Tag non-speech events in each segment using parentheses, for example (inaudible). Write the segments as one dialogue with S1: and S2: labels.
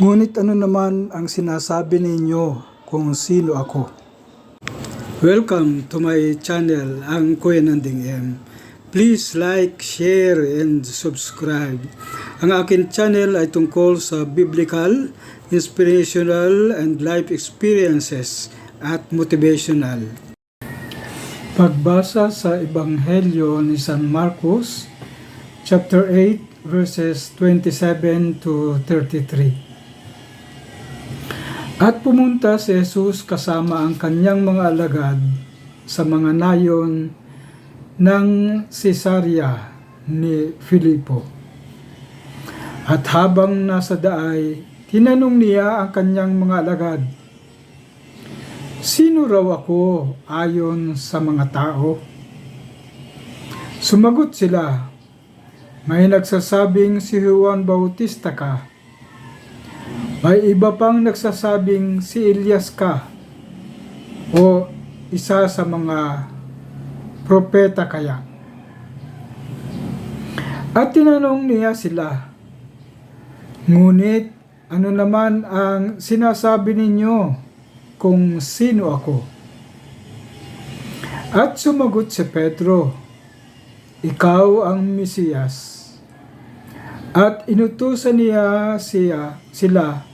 S1: Ngunit ano naman ang sinasabi ninyo kung sino ako? Welcome to my channel, ang Kuya Nanding M. Please like, share, and subscribe. Ang akin channel ay tungkol sa biblical, inspirational, and life experiences at motivational. Pagbasa sa Ebanghelyo ni San Marcos, chapter 8, verses 27 to 33. At pumunta si Jesus kasama ang kanyang mga alagad sa mga nayon ng Cesarea ni Filipo. At habang nasa daay, tinanong niya ang kanyang mga alagad, Sino raw ako ayon sa mga tao? Sumagot sila, May nagsasabing si Juan Bautista ka, may iba pang nagsasabing si Elias ka o isa sa mga propeta kaya. At tinanong niya sila, Ngunit ano naman ang sinasabi ninyo kung sino ako? At sumagot si Pedro, Ikaw ang Mesiyas. At inutusan niya siya, sila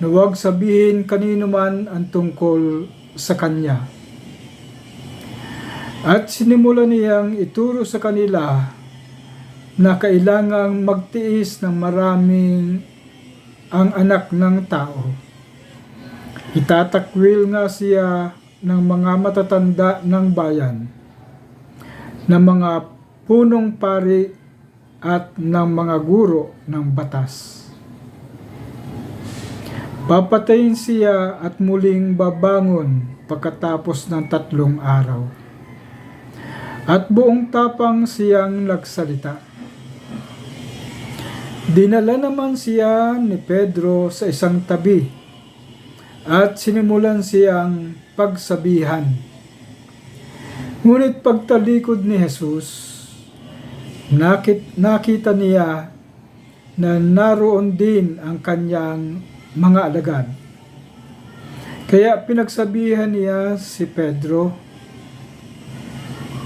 S1: na huwag sabihin kanino man ang tungkol sa kanya. At sinimula niyang ituro sa kanila na kailangang magtiis ng maraming ang anak ng tao. Itatakwil nga siya ng mga matatanda ng bayan, ng mga punong pari at ng mga guro ng batas. Papatayin siya at muling babangon pagkatapos ng tatlong araw. At buong tapang siyang nagsalita. Dinala naman siya ni Pedro sa isang tabi at sinimulan siyang pagsabihan. Ngunit pagtalikod ni Jesus, nakit, nakita niya na naroon din ang kanyang mga alagad. Kaya pinagsabihan niya si Pedro,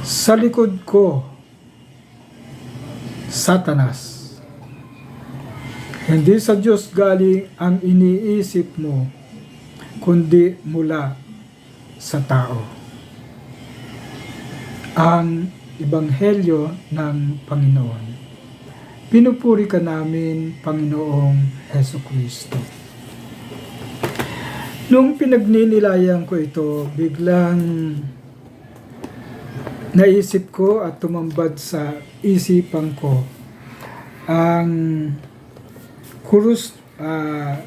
S1: sa likod ko, Satanas. Hindi sa Diyos galing ang iniisip mo, kundi mula sa tao. Ang Ebanghelyo ng Panginoon. Pinupuri ka namin, Panginoong Heso Kristo. Nung pinagninilayan ko ito, biglang naisip ko at tumambad sa isipan ko ang kurus ah,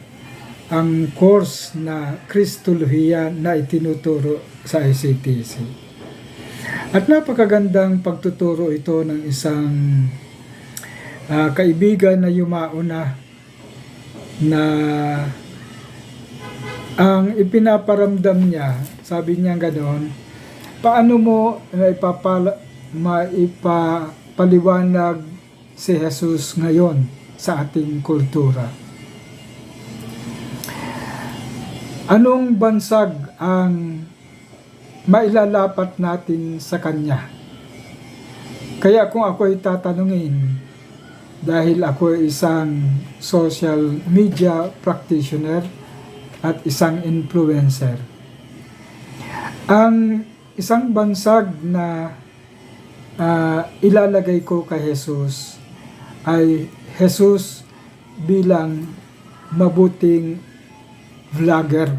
S1: ang course na Kristolohiya na itinuturo sa ICTC. At napakagandang pagtuturo ito ng isang ah, kaibigan na yumao na na ang ipinaparamdam niya, sabi niya ganoon, paano mo maipapala, maipapaliwanag si Jesus ngayon sa ating kultura? Anong bansag ang mailalapat natin sa Kanya? Kaya kung ako ay tatanungin, dahil ako ay isang social media practitioner at isang influencer, ang isang bansag na ah, ilalagay ko kay Jesus ay Jesus bilang mabuting vlogger.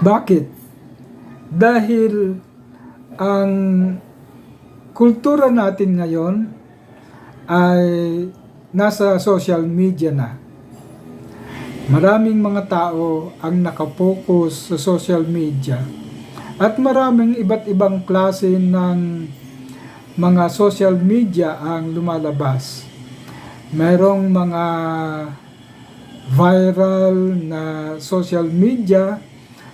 S1: Bakit? Dahil ang kultura natin ngayon ay nasa social media na. Maraming mga tao ang nakapokus sa social media at maraming iba't ibang klase ng mga social media ang lumalabas. Merong mga viral na social media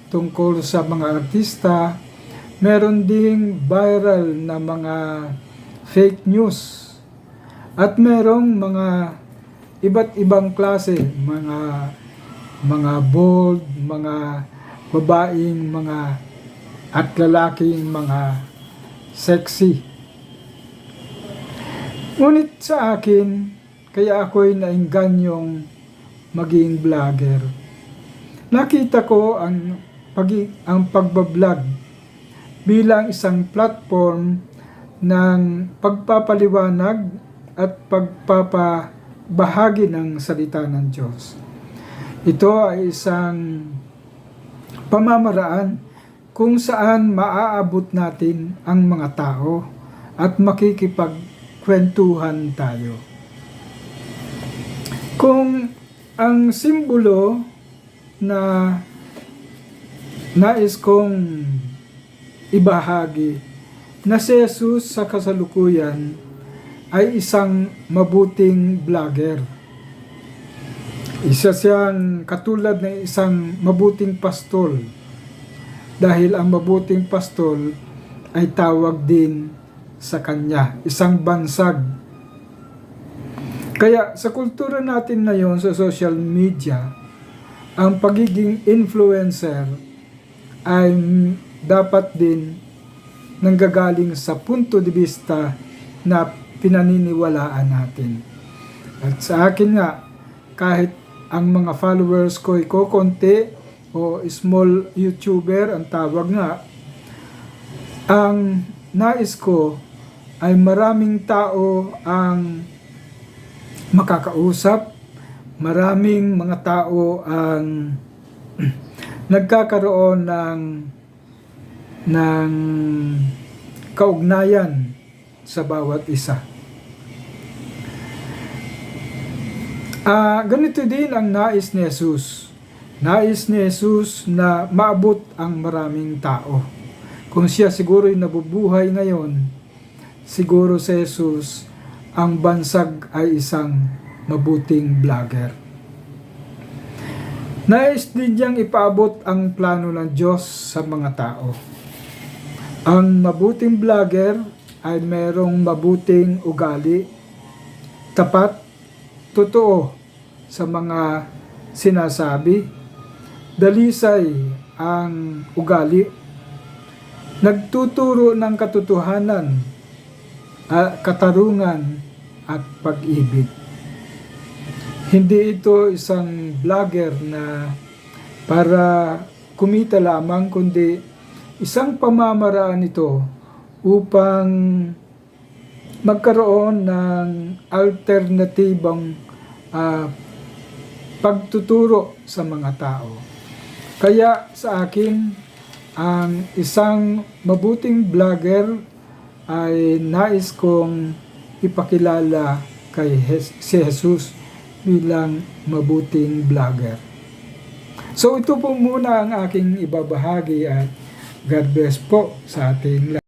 S1: tungkol sa mga artista. Meron ding viral na mga fake news. At merong mga iba't ibang klase, mga mga bold, mga babaeng mga at lalaking mga sexy. Ngunit sa akin, kaya ako'y naingganyong maging vlogger. Nakita ko ang pag ang pagbablog bilang isang platform ng pagpapaliwanag at pagpapabahagi ng salita ng Diyos. Ito ay isang pamamaraan kung saan maaabot natin ang mga tao at makikipagkwentuhan tayo. Kung ang simbolo na nais kong ibahagi na si Jesus sa kasalukuyan ay isang mabuting vlogger. Isa siyang katulad ng isang mabuting pastol dahil ang mabuting pastol ay tawag din sa kanya, isang bansag. Kaya sa kultura natin ngayon sa social media, ang pagiging influencer ay dapat din nanggagaling sa punto de vista na pinaniniwalaan natin. At sa akin nga, kahit ang mga followers ko ay kokonti o small YouTuber ang tawag nga, ang nais ko ay maraming tao ang makakausap, maraming mga tao ang (clears throat) nagkakaroon ng ng kaugnayan sa bawat isa. Ah, ganito din ang nais ni Jesus. Nais ni Jesus na maabot ang maraming tao. Kung siya siguro ay nabubuhay ngayon, siguro si Jesus ang bansag ay isang mabuting vlogger. Nais din niyang ipaabot ang plano ng Diyos sa mga tao. Ang mabuting vlogger ay merong mabuting ugali, tapat, totoo sa mga sinasabi, dalisay ang ugali, nagtuturo ng katotohanan, katarungan at pag-ibig. Hindi ito isang vlogger na para kumita lamang, kundi isang pamamaraan ito upang magkaroon ng alternatibang ah, pagtuturo sa mga tao. Kaya sa akin, ang isang mabuting vlogger ay nais kong ipakilala kay Jes- si Jesus bilang mabuting vlogger. So ito po muna ang aking ibabahagi at God bless po sa ating lahat.